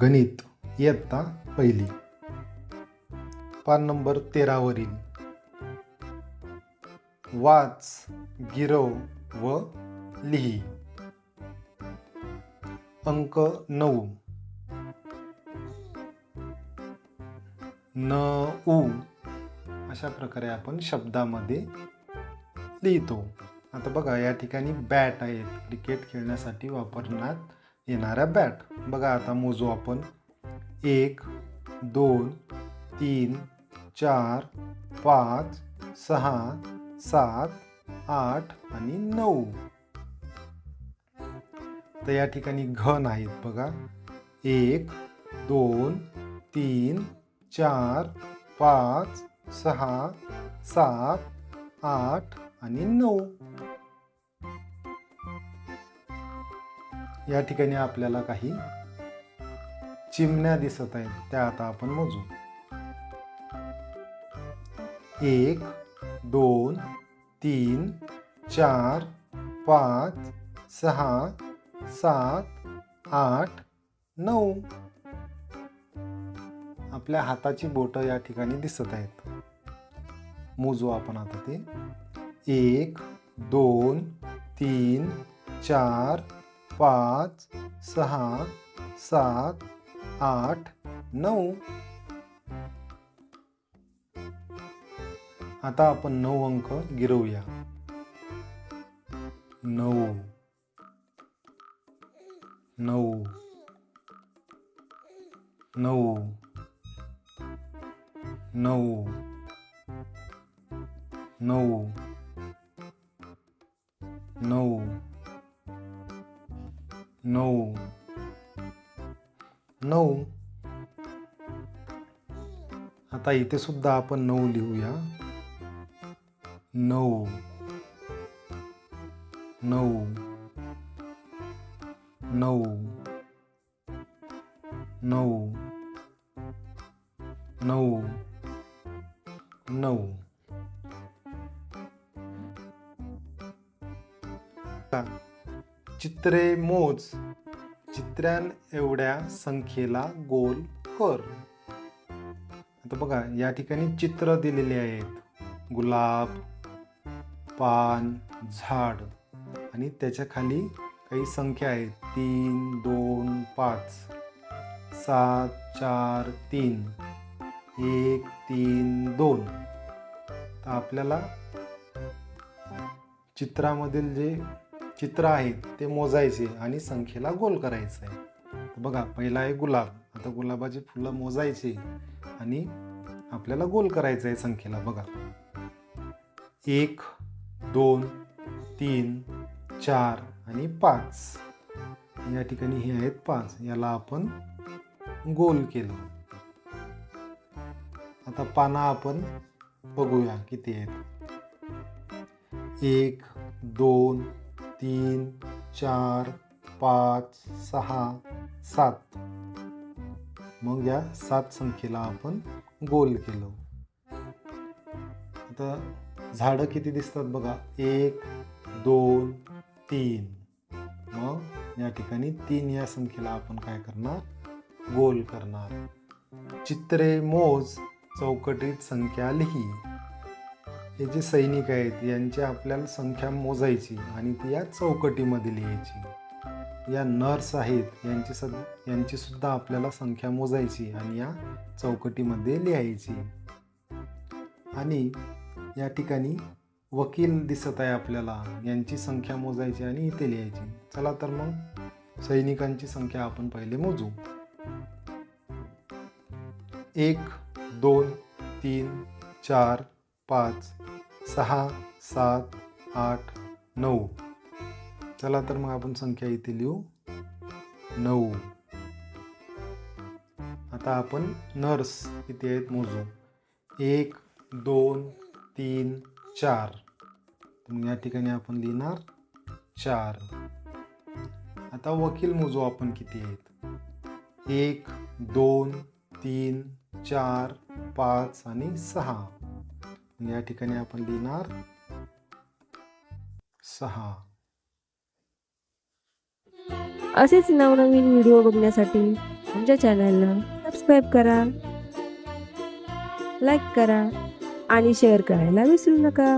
गणित इयत्ता पहिली. पान नंबर तेरावरील. वाच गिरव व लिही. अंक नऊ. न उ. अशा प्रकारे आपण शब्दामध्ये लिहितो. आता बघा या ठिकाणी बॅट आहेत. क्रिकेट खेळण्यासाठी वापरण्यात येणाऱ्या बॅट. बघा आता मोजू आपण. एक दोन तीन चार पाच सहा सात आठ आणि नऊ. तर या ठिकाणी घन आहेत बघा. एक दोन तीन चार पाच सहा सात आठ आणि नऊ. या ठिकाणी आपल्याला काही चिमण्या दिसत आहेत त्या आता आपण मोजू. एक दोन तीन चार पाच सहा सात आठ नऊ. आपल्या हाताची बोटं या ठिकाणी दिसत आहेत. मोजू आपण आता ते. एक दोन तीन चार पाच सहा सात आठ नऊ. आता आपण नऊ अंक गिरवूया. नऊ. नऊ. नऊ. नऊ. नऊ. नऊ. नऊ नऊ आता इथे सुद्धा आपण नऊ लिहूया नऊ नऊ नऊ नऊ नऊ नऊ चित्रे मोज. चित्र्यां एवढ्या संख्येला गोल कर. आता बघा या ठिकाणी चित्र दिलेले आहेत. गुलाब पान झाड. आणि त्याच्याखाली काही संख्या आहेत. तीन दोन पाच. सात चार तीन. एक तीन दोन. तर आपल्याला चित्रामधील जे चित्र आहेत ते मोजायचे आणि संख्येला गोल करायचं आहे बघा पहिला आहे गुलाब. आता गुलाबाची फुलं मोजायची आणि आपल्याला गोल करायचं आहे संख्येला. बघा. एक दोन तीन चार आणि पाच. या ठिकाणी हे आहेत पाच. याला आपण गोल केलं. आता पाना आपण बघूया किती आहेत. एक दोन तीन चार पाच सहा सात. मग या सात संख्येला आपण गोल केलं. आता झाडं किती दिसतात बघा? एक दोन तीन. मग या ठिकाणी तीन या संख्येला आपण काय करणार? गोल करणार. चित्रे मोज चौकटीत संख्या लिही. हे जे सैनिक आहेत यांची आपल्याला संख्या मोजायची आणि ती या चौकटीमध्ये लिहायची. या नर्स आहेत यांची सद यांची सुद्धा आपल्याला संख्या मोजायची आणि या चौकटीमध्ये लिहायची. आणि या ठिकाणी वकील दिसत आहे आपल्याला यांची संख्या मोजायची आणि इथे लिहायची. चला तर मग सैनिकांची संख्या आपण पहिले मोजू. एक दोन तीन चार पाच सहा सात आठ नऊ. चला तर मग आपण संख्या इथे लिहू. नऊ. आता आपण नर्स किती आहेत मोजू. एक दोन तीन चार. मग या ठिकाणी आपण लिहिणार चार. आता वकील मोजू आपण किती आहेत. एक दोन तीन चार पाच आणि सहा. या ठिकाणी आपण लिहिणार सहा. असेच नवनवीन व्हिडिओ बघण्यासाठी आमच्या चॅनलला सबस्क्राईब करा लाईक करा आणि शेअर करायला विसरू नका.